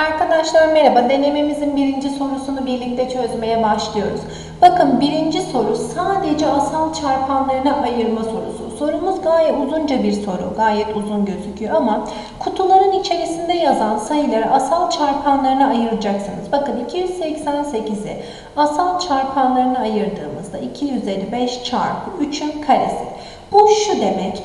Arkadaşlar merhaba. Denememizin birinci sorusunu birlikte çözmeye başlıyoruz. Bakın birinci soru sadece asal çarpanlarına ayırma sorusu. Sorumuz gayet uzunca bir soru. Gayet uzun gözüküyor ama kutuların içerisinde yazan sayıları asal çarpanlarına ayıracaksınız. Bakın 288'i asal çarpanlarına ayırdığımızda 2 üzeri 5 çarpı 3'ün karesi. Bu şu demek.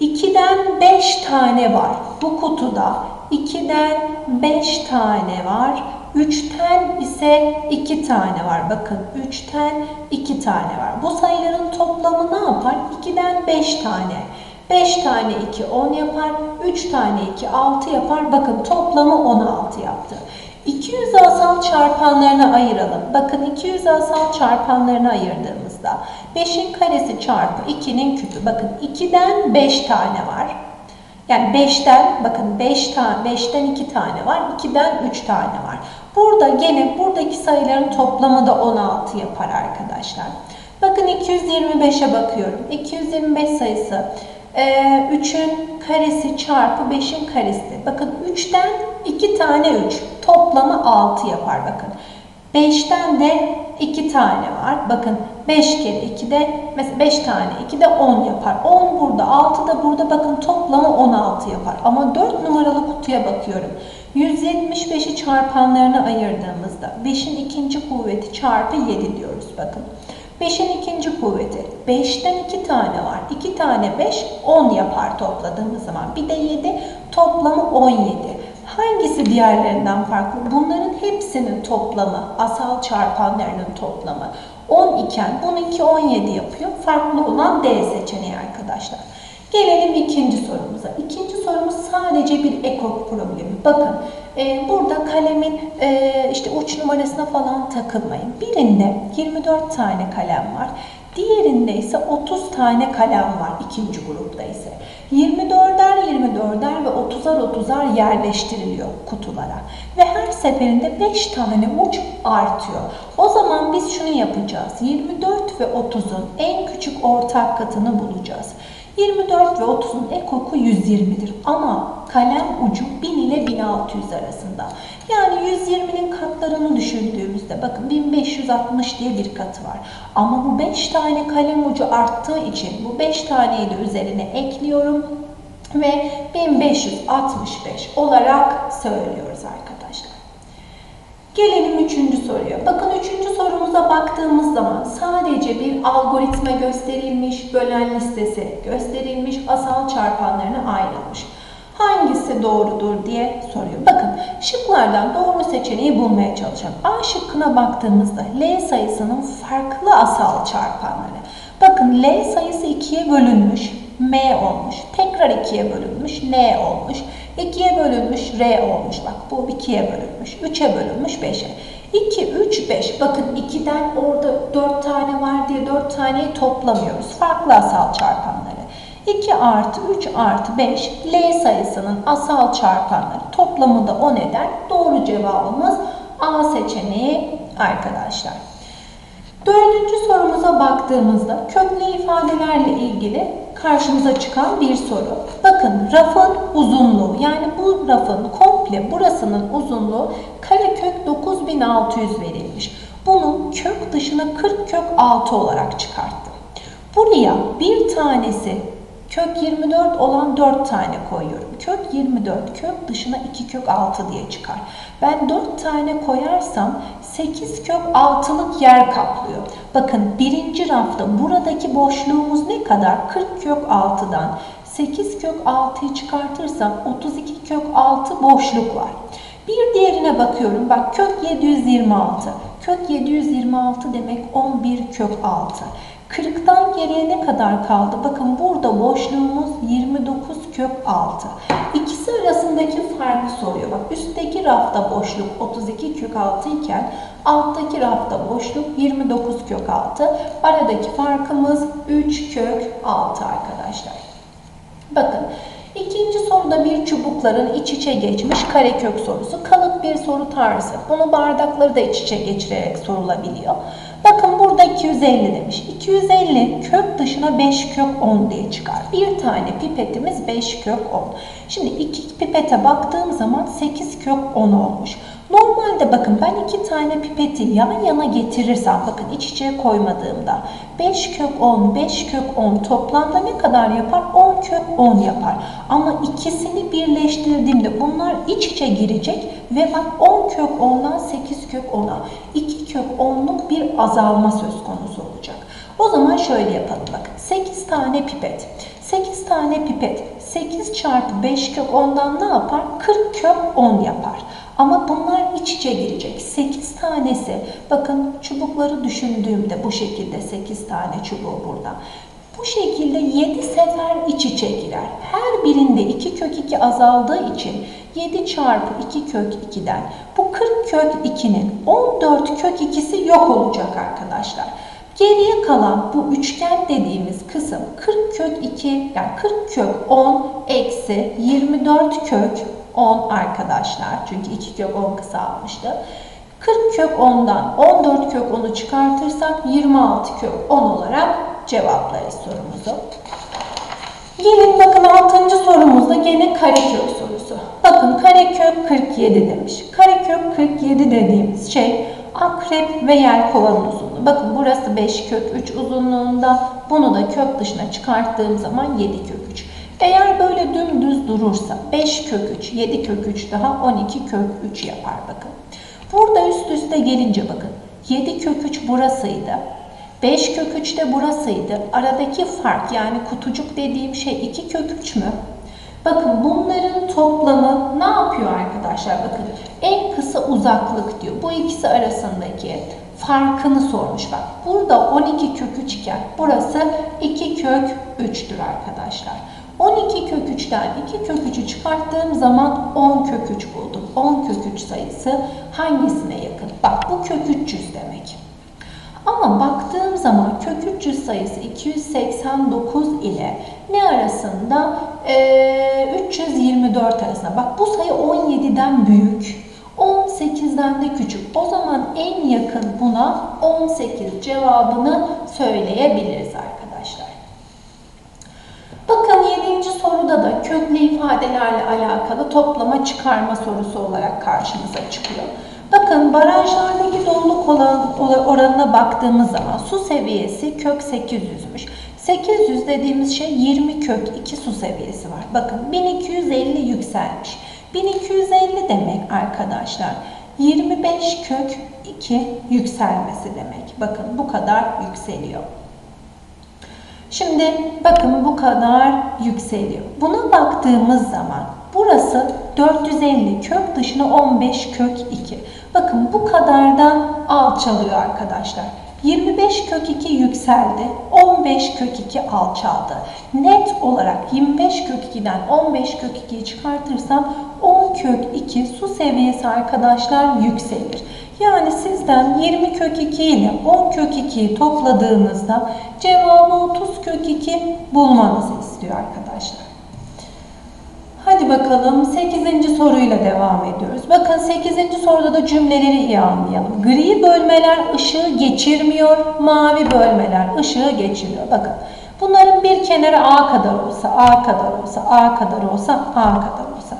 2'den 5 tane var bu kutuda. 2'den 5 tane var. 3'ten ise 2 tane var. Bakın 3'ten 2 tane var. Bu sayıların toplamı ne yapar? 2'den 5 tane. 5 tane 2 10 yapar. 3 tane 2 6 yapar. Bakın toplamı 16 yaptı. 200 asal çarpanlarına ayıralım. Bakın 200 asal çarpanlarına ayırdığımızda 5'in karesi çarpı 2'nin küpü. Bakın 2'den 5 tane var. Yani 5'ten bakın 5 tane 5'ten 2 tane var. 2'den 3 tane var. Burada gene buradaki sayıların toplamı da 16 yapar arkadaşlar. Bakın 225'e bakıyorum. 225 sayısı e, 3'ün karesi çarpı 5'in karesi. Bakın 3'ten 2 tane 3. Toplamı 6 yapar bakın. 5'ten de 2 tane var. Bakın 5 kere 2 de mesela 5 tane 2 de 10 yapar. 10 burada 6 da burada bakın toplamı 16 yapar. Ama 4 numaralı kutuya bakıyorum. 175'i çarpanlarına ayırdığımızda 5'in ikinci kuvveti çarpı 7 diyoruz bakın. 5'in ikinci kuvveti. 5'ten 2 tane var. 2 tane 5 10 yapar topladığımız zaman. Bir de 7 toplamı 17. Hangisi diğerlerinden farklı? Bunların hepsinin toplamı, asal çarpanlarının toplamı 10 iken bununki 17 yapıyor. Farklı olan D seçeneği arkadaşlar. Gelelim ikinci sorumuza. İkinci sorumuz sadece bir ekok problemi. Bakın e, burada kalemin e, işte uç numarasına falan takılmayın. Birinde 24 tane kalem var. Diğerinde ise 30 tane kalem var ikinci grupta ise. 24'er 24'er ve 30'ar 30'ar yerleştiriliyor kutulara. Ve her seferinde 5 tane uç artıyor. O zaman biz şunu yapacağız. 24 ve 30'un en küçük ortak katını bulacağız. 24 ve 30'un ekoku 120'dir. Ama kalem ucu 1000 ile 1600 arasında. Yani 120'nin katlarını düşündüğümüzde bakın 1560 diye bir katı var. Ama bu 5 tane kalem ucu arttığı için bu 5 taneyi de üzerine ekliyorum ve 1565 olarak arkadaşlar. Gelelim üçüncü soruya. Bakın üçüncü sorumuza baktığımız zaman sadece bir algoritma gösterilmiş, bölen listesi gösterilmiş, asal çarpanlarına ayrılmış. Hangisi doğrudur diye soruyor. Bakın şıklardan doğru seçeneği bulmaya çalışalım. A şıkkına baktığımızda L sayısının farklı asal çarpanları. Bakın L sayısı 2'ye bölünmüş, M olmuş. Tekrar 2'ye bölünmüş, N olmuş. 2'ye bölünmüş, R olmuş. Bak bu 2'ye bölünmüş, 3'e bölünmüş, 5'e. 2, 3, 5. Bakın 2'den orada 4 tane var diye 4 taneyi toplamıyoruz. Farklı asal çarpanları. 2 artı 3 artı 5 L sayısının asal çarpanları toplamı da 10 eder. Doğru cevabımız A seçeneği arkadaşlar. Dördüncü sorumuza baktığımızda köklü ifadelerle ilgili karşımıza çıkan bir soru. Bakın rafın uzunluğu yani bu rafın komple burasının uzunluğu karekök 9600 verilmiş. Bunun kök dışına 40 kök 6 olarak çıkarttım. Buraya bir tanesi kök 24 olan 4 tane koyuyorum. Kök 24 kök dışına 2 kök 6 diye çıkar. Ben 4 tane koyarsam 8 kök 6'lık yer kaplıyor. Bakın birinci rafta buradaki boşluğumuz ne kadar? 40 kök 6'dan 8 kök 6'yı çıkartırsam 32 kök 6 boşluk var. Bir diğerine bakıyorum. Bak kök 726. Kök 726 demek 11 kök 6. 40'tan geriye ne kadar kaldı? Bakın burada boşluğumuz 29 kök 6. İkisi arasındaki farkı soruyor. Bak üstteki rafta boşluk 32 kök 6 iken alttaki rafta boşluk 29 kök 6. Aradaki farkımız 3 kök 6 arkadaşlar. Bakın ikinci soruda bir çubukların iç içe geçmiş karekök sorusu. Kalıp bir soru tarzı. Bunu bardakları da iç içe geçirerek sorulabiliyor. Bakın burada 250 demiş. 250 kök dışına 5 kök 10 diye çıkar. Bir tane pipetimiz 5 kök 10. Şimdi iki pipete baktığım zaman 8 kök 10 olmuş. Normalde bakın ben iki tane pipeti yan yana getirirsem bakın iç içe koymadığımda 5 kök 10, 5 kök 10 toplamda ne kadar yapar? 10 kök 10 yapar. Ama ikisini birleştirdiğimde bunlar iç içe girecek ve bak 10 kök 10'dan 8 kök 10'a 2 kök 10'luk bir azalma söz konusu olacak. O zaman şöyle yapalım bakın 8 tane pipet. 8 tane pipet 8 çarpı 5 kök 10'dan ne yapar? 40 kök 10 yapar. Ama bunlar iç içe girecek. 8 tanesi bakın çubukları düşündüğümde bu şekilde 8 tane çubuğu burada. Bu şekilde 7 sefer iç içe. Her birinde 2 kök 2 azaldığı için 7 çarpı 2 kök 2'den bu 40 kök 2'nin 14 kök 2'si yok olacak arkadaşlar. Geriye kalan bu üçgen dediğimiz kısım 40 kök 2 yani 40 kök 10 eksi 24 kök 10 arkadaşlar. Çünkü 2 kök 10 kısalmıştı. 40 kök 10'dan 14 kök 10'u çıkartırsak 26 kök 10 olarak cevaplarız sorumuzu. Gelin bakın 6. sorumuzda gene karekök sorusu. Bakın karekök 47 demiş. Karekök 47 dediğimiz şey akrep ve yelkovan uzunluğu. Bakın burası 5 kök 3 uzunluğunda. Bunu da kök dışına çıkarttığım zaman 7 kök 3. Eğer böyle dümdüz durursa 5 kök 3, 7 kök 3 daha 12 kök 3 yapar bakın. Burada üst üste gelince bakın 7 kök 3 burasıydı. 5 kök 3 de burasıydı. Aradaki fark yani kutucuk dediğim şey 2 kök 3 mü? Bakın bunların toplamı ne yapıyor arkadaşlar? Bakın en kısa uzaklık diyor. Bu ikisi arasındaki farkını sormuş bak. Burada 12 kök 3 iken burası 2 kök 3'tür arkadaşlar. 12 kök 3'ten 2 kök 3'ü çıkarttığım zaman 10 kök 3 buldum. 10 kök 3 sayısı hangisine yakın? Bak bu kök 300 demek. Ama baktığım zaman kök 300 sayısı 289 ile ne arasında? Ee, 324 arasında. Bak bu sayı 17'den büyük. 18'den de küçük. O zaman en yakın buna 18 cevabını söyleyebiliriz arkadaşlar. Bakın 7. soruda da köklü ifadelerle alakalı toplama çıkarma sorusu olarak karşımıza çıkıyor. Bakın barajlardaki doluluk oranına baktığımız zaman su seviyesi kök 800'müş. 800 dediğimiz şey 20 kök 2 su seviyesi var. Bakın 1250 yükselmiş. 1250 demek arkadaşlar 25 kök 2 yükselmesi demek. Bakın bu kadar yükseliyor. Şimdi bakın bu kadar yükseliyor. Buna baktığımız zaman burası 450 kök dışına 15 kök 2. Bakın bu kadardan alçalıyor arkadaşlar. 25 kök 2 yükseldi, 15 kök 2 alçaldı. Net olarak 25 kök 2'den 15 kök 2'yi çıkartırsam 10 kök 2 su seviyesi arkadaşlar yükselir. Yani sizden 20 kök 2 ile 10 kök 2'yi topladığınızda cevabı 30 kök 2 bulmanızı istiyor arkadaşlar. Hadi bakalım 8. soruyla devam ediyoruz. Bakın 8. soruda da cümleleri iyi anlayalım. Gri bölmeler ışığı geçirmiyor, mavi bölmeler ışığı geçiriyor. Bakın bunların bir kenarı A kadar olsa, A kadar olsa, A kadar olsa, A kadar olsa.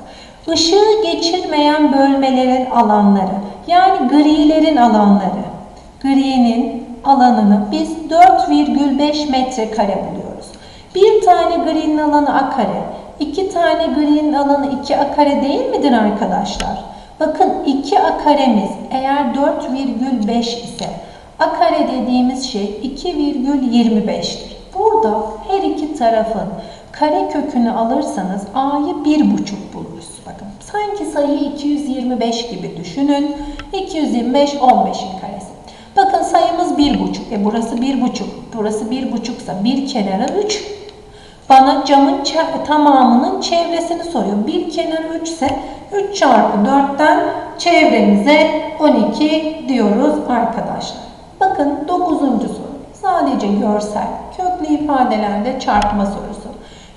Işığı geçirmeyen bölmelerin alanları yani grilerin alanları. Gri'nin alanını biz 4,5 metrekare buluyoruz. Bir tane gri'nin alanı A kare. 2 tane gri'nin alanı 2 a kare değil midir arkadaşlar? Bakın 2 a karemiz eğer 4,5 ise a kare dediğimiz şey 2,25'tir. Burada her iki tarafın kare kökünü alırsanız a'yı 1,5 buluruz. Bakın sanki sayıyı 225 gibi düşünün. 225 15'in karesi. Bakın sayımız 1,5. E burası 1,5. Burası 1,5 ise bir kenara 3 bana camın tamamının çevresini soruyor. Bir kenarı 3 ise 3 çarpı 4'ten çevremize 12 diyoruz arkadaşlar. Bakın 9. soru. Sadece görsel, köklü ifadelerde çarpma sorusu.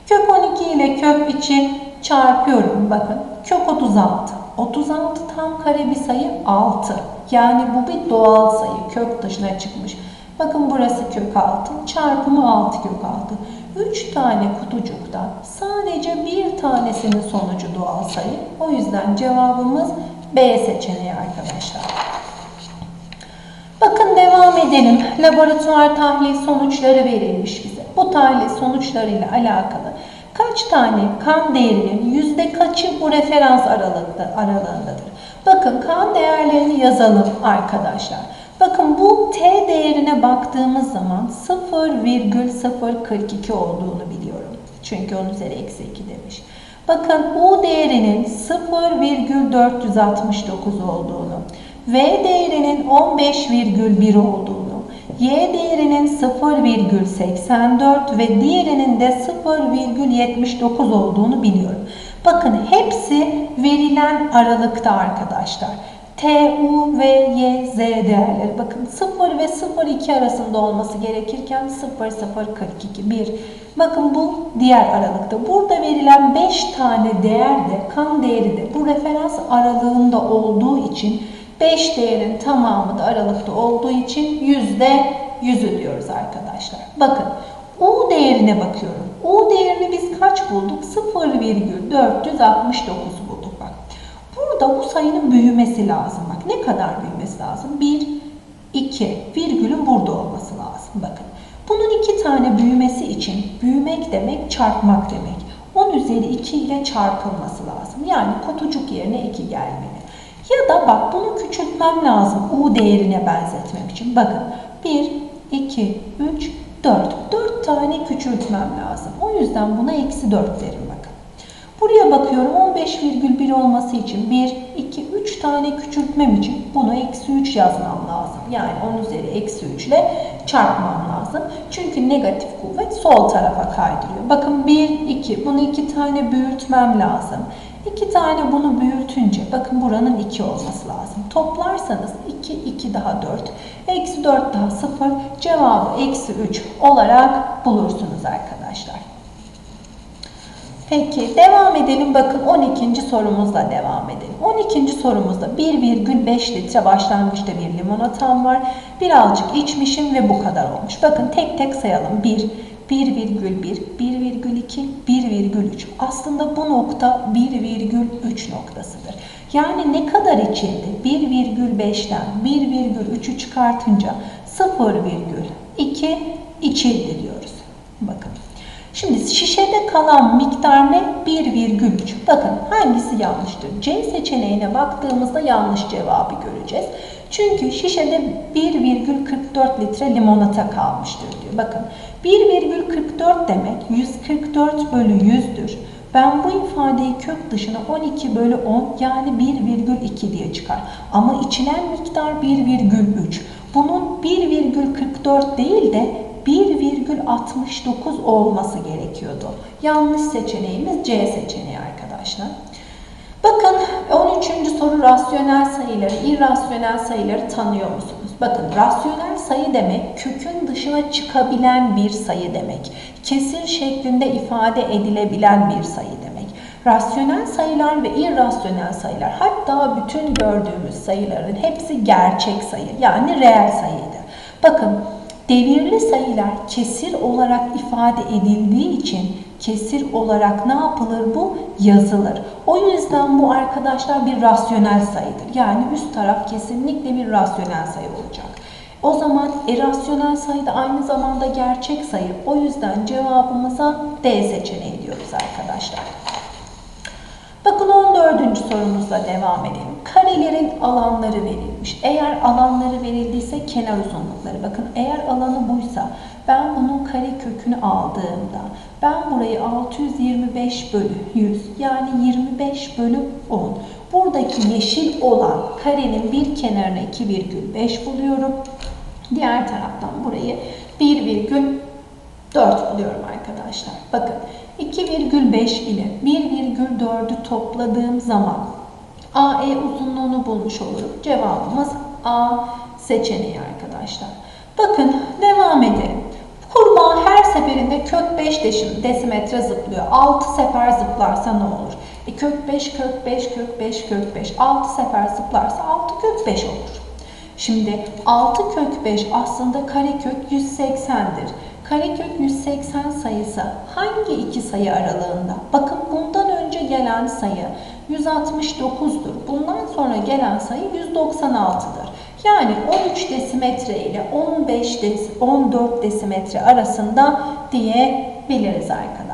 Kök 12 ile kök için çarpıyorum. Bakın kök 36. 36 tam kare bir sayı 6. Yani bu bir doğal sayı. Kök dışına çıkmış. Bakın burası kök 6. Çarpımı 6 kök 6. 3 tane kutucukta sadece bir tanesinin sonucu doğal sayı. O yüzden cevabımız B seçeneği arkadaşlar. Bakın devam edelim. Laboratuvar tahlil sonuçları verilmiş bize. Bu tahlil sonuçlarıyla alakalı kaç tane kan değerinin yüzde kaçı bu referans aralıkta, aralığındadır? Bakın kan değerlerini yazalım arkadaşlar. Bakın bu T değerine baktığımız zaman 0,042 olduğunu biliyorum. Çünkü 10 üzeri eksi 2 demiş. Bakın U değerinin 0,469 olduğunu, V değerinin 15,1 olduğunu, Y değerinin 0,84 ve diğerinin de 0,79 olduğunu biliyorum. Bakın hepsi verilen aralıkta arkadaşlar. T, U ve Y, Z değerleri. Bakın 0 ve 0,2 arasında olması gerekirken 0,042, 1. Bakın bu diğer aralıkta. Burada verilen 5 tane değer de kan değeri de bu referans aralığında olduğu için 5 değerin tamamı da aralıkta olduğu için yüzde yüzü diyoruz arkadaşlar. Bakın U değerine bakıyorum. U değerini biz kaç bulduk? 0,469 bulduk bak. Burada bu sayının büyümesi lazım. Bak ne kadar büyümesi lazım? 1, 2, virgülün burada olması lazım. Bakın. Bunun iki tane büyümesi için büyümek demek çarpmak demek. 10 üzeri 2 ile çarpılması lazım. Yani kutucuk yerine 2 gelmeli. Ya da bak bunu küçültmem lazım U değerine benzetmem için. Bakın 1, 2, 3, 4. 4 tane küçültmem lazım. O yüzden buna eksi 4 derim. Buraya bakıyorum 15,1 olması için 1, 2, 3 tane küçültmem için bunu eksi 3 yazmam lazım. Yani 10 üzeri eksi 3 ile çarpmam lazım. Çünkü negatif kuvvet sol tarafa kaydırıyor. Bakın 1, 2 bunu 2 tane büyütmem lazım. 2 tane bunu büyütünce bakın buranın 2 olması lazım. Toplarsanız 2, 2 daha 4. Eksi 4 daha 0. Cevabı eksi 3 olarak bulursunuz arkadaşlar. Peki devam edelim. Bakın 12. sorumuzla devam edelim. 12. sorumuzda 1,5 litre başlangıçta bir limonatam var. Birazcık içmişim ve bu kadar olmuş. Bakın tek tek sayalım. 1, 1,1, 1,2, 1,3. Aslında bu nokta 1,3 noktasıdır. Yani ne kadar içildi? 1,5'ten 1,3'ü çıkartınca 0,2 içildi diyoruz. Şimdi şişede kalan miktar ne? 1,3. Bakın hangisi yanlıştır? C seçeneğine baktığımızda yanlış cevabı göreceğiz. Çünkü şişede 1,44 litre limonata kalmıştır diyor. Bakın 1,44 demek 144 bölü 100'dür. Ben bu ifadeyi kök dışına 12 bölü 10 yani 1,2 diye çıkar. Ama içilen miktar 1,3. Bunun 1,44 değil de 1,69 olması gerekiyordu. Yanlış seçeneğimiz C seçeneği arkadaşlar. Bakın 13. soru rasyonel sayıları, irrasyonel sayıları tanıyor musunuz? Bakın rasyonel sayı demek kökün dışına çıkabilen bir sayı demek. Kesir şeklinde ifade edilebilen bir sayı demek. Rasyonel sayılar ve irrasyonel sayılar hatta bütün gördüğümüz sayıların hepsi gerçek sayı yani reel sayıdır. Bakın devirli sayılar kesir olarak ifade edildiği için kesir olarak ne yapılır bu? Yazılır. O yüzden bu arkadaşlar bir rasyonel sayıdır. Yani üst taraf kesinlikle bir rasyonel sayı olacak. O zaman irrasyonel sayı da aynı zamanda gerçek sayı. O yüzden cevabımıza D seçeneği diyoruz arkadaşlar. Bakın 14. sorumuzla devam edelim. Karelerin alanları verilmiş. Eğer alanları verildiyse kenar uzunlukları. Bakın eğer alanı buysa ben bunun kare kökünü aldığımda ben burayı 625 bölü 100 yani 25 bölü 10. Buradaki yeşil olan karenin bir kenarına 2,5 buluyorum. Diğer taraftan burayı 1,4 buluyorum arkadaşlar. Bakın 2,5 ile 1,4'ü topladığım zaman AE uzunluğunu bulmuş olurum. Cevabımız A seçeneği arkadaşlar. Bakın devam edelim. Kurbağa her seferinde kök 5 deşim, desimetre zıplıyor. 6 sefer zıplarsa ne olur? E kök 5, kök 5, kök 5, kök 5. 6 sefer zıplarsa 6 kök 5 olur. Şimdi 6 kök 5 aslında karekök 180'dir. Karekök 180 sayısı hangi iki sayı aralığında? Bakın bundan önce gelen sayı 169'dur. Bundan sonra gelen sayı 196'dır. Yani 13 desimetre ile 15 des 14 desimetre arasında diyebiliriz arkadaşlar.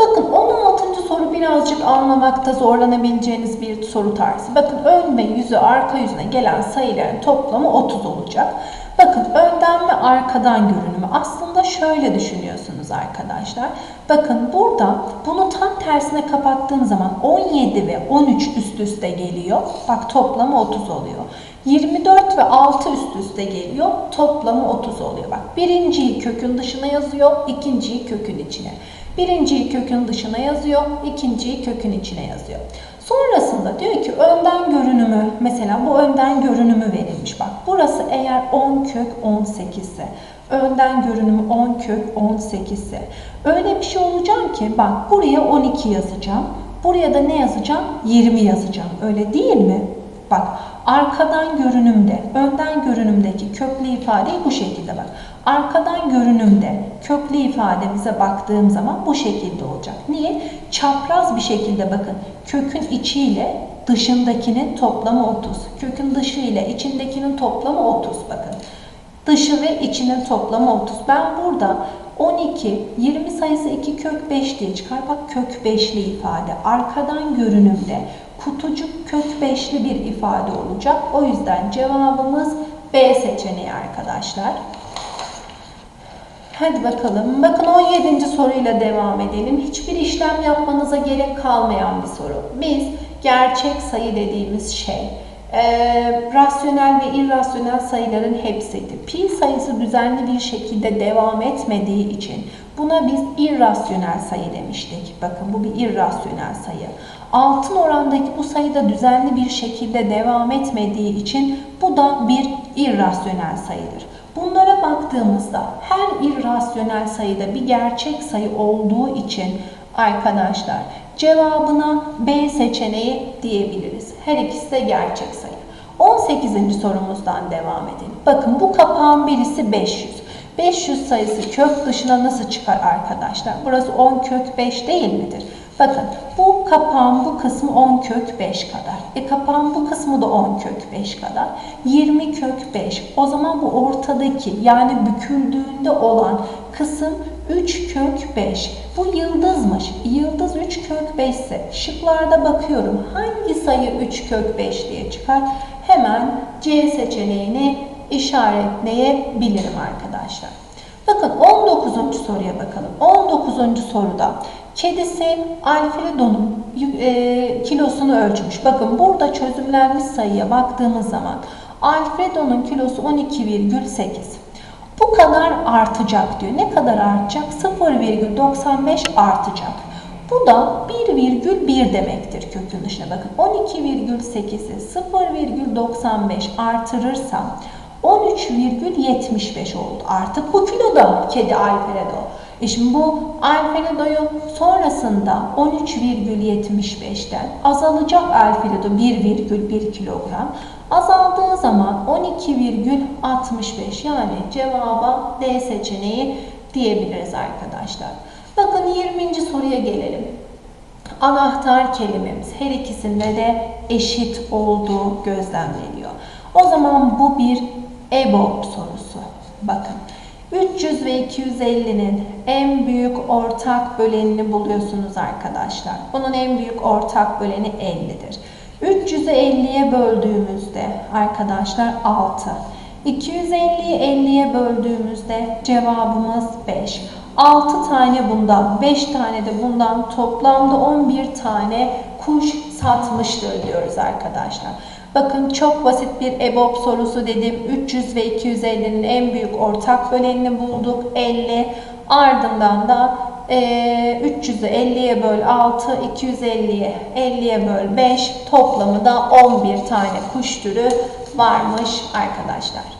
Bakın 16. soru birazcık anlamakta zorlanabileceğiniz bir soru tarzı. Bakın ön ve yüzü arka yüzüne gelen sayıların toplamı 30 olacak. Bakın önden ve arkadan görünümü aslında şöyle düşünüyorsunuz arkadaşlar. Bakın burada bunu tam tersine kapattığım zaman 17 ve 13 üst üste geliyor. Bak toplamı 30 oluyor. 24 ve 6 üst üste geliyor. Toplamı 30 oluyor. Bak birinciyi kökün dışına yazıyor, ikinciyi kökün içine. Birinciyi kökün dışına yazıyor, ikinciyi kökün içine yazıyor. Sonrasında diyor ki önden görünümü, mesela bu önden görünümü verilmiş. Bak burası eğer 10 kök 18 ise, önden görünümü 10 kök 18 ise, öyle bir şey olacak ki bak buraya 12 yazacağım, buraya da ne yazacağım? 20 yazacağım. Öyle değil mi? Bak arkadan görünümde, önden görünümdeki köklü ifadeyi bu şekilde bak. Arkadan görünümde köklü ifademize baktığım zaman bu şekilde olacak. Niye? Çapraz bir şekilde bakın. Kökün içiyle dışındakinin toplamı 30. Kökün dışı ile içindekinin toplamı 30 bakın. Dışı ve içinin toplamı 30. Ben burada 12, 20 sayısı 2 kök 5 diye çıkar. Bak kök 5'li ifade. Arkadan görünümde kutucuk kök 5'li bir ifade olacak. O yüzden cevabımız B seçeneği arkadaşlar. Hadi bakalım. Bakın 17. soruyla devam edelim. Hiçbir işlem yapmanıza gerek kalmayan bir soru. Biz gerçek sayı dediğimiz şey e, rasyonel ve irrasyonel sayıların hepsiydi. Pi sayısı düzenli bir şekilde devam etmediği için buna biz irrasyonel sayı demiştik. Bakın bu bir irrasyonel sayı. Altın orandaki bu sayı da düzenli bir şekilde devam etmediği için bu da bir irrasyonel sayıdır. Bunlara baktığımızda her irrasyonel sayıda bir gerçek sayı olduğu için arkadaşlar cevabına B seçeneği diyebiliriz. Her ikisi de gerçek sayı. 18. sorumuzdan devam edelim. Bakın bu kapağın birisi 500. 500 sayısı kök dışına nasıl çıkar arkadaşlar? Burası 10 kök 5 değil midir? Bakın bu kapağın bu kısmı 10 kök 5 kadar. E kapağın bu kısmı da 10 kök 5 kadar. 20 kök 5. O zaman bu ortadaki yani büküldüğünde olan kısım 3 kök 5. Bu yıldızmış. Yıldız 3 kök 5 ise şıklarda bakıyorum hangi sayı 3 kök 5 diye çıkar? Hemen C seçeneğini işaretleyebilirim arkadaşlar. Bakın 19. soruya bakalım. 19. soruda kedisi Alfredo'nun e, kilosunu ölçmüş. Bakın burada çözümlenmiş sayıya baktığımız zaman Alfredo'nun kilosu 12,8. Bu kadar artacak diyor. Ne kadar artacak? 0,95 artacak. Bu da 1,1 demektir kökün dışına. Bakın 12,8'i 0,95 artırırsam 13,75 oldu. Artık bu kiloda kedi Alfredo. E şimdi bu Alfredo'yu sonrasında 13,75'ten azalacak Alfredo 1,1 kilogram. Azaldığı zaman 12,65 yani cevaba D seçeneği diyebiliriz arkadaşlar. Bakın 20. soruya gelelim. Anahtar kelimemiz her ikisinde de eşit olduğu gözlemleniyor. O zaman bu bir EBOB sorusu. Bakın 300 ve 250'nin en büyük ortak bölenini buluyorsunuz arkadaşlar. Bunun en büyük ortak böleni 50'dir. 300'ü 50'ye böldüğümüzde arkadaşlar 6. 250'yi 50'ye böldüğümüzde cevabımız 5. 6 tane bundan, 5 tane de bundan toplamda 11 tane kuş satmıştır diyoruz arkadaşlar. Bakın çok basit bir EBOB sorusu dedim. 300 ve 250'nin en büyük ortak bölenini bulduk. 50. Ardından da e, 300'ü 50'ye böl 6, 250'ye 50'ye böl 5. Toplamı da 11 tane kuş türü varmış arkadaşlar.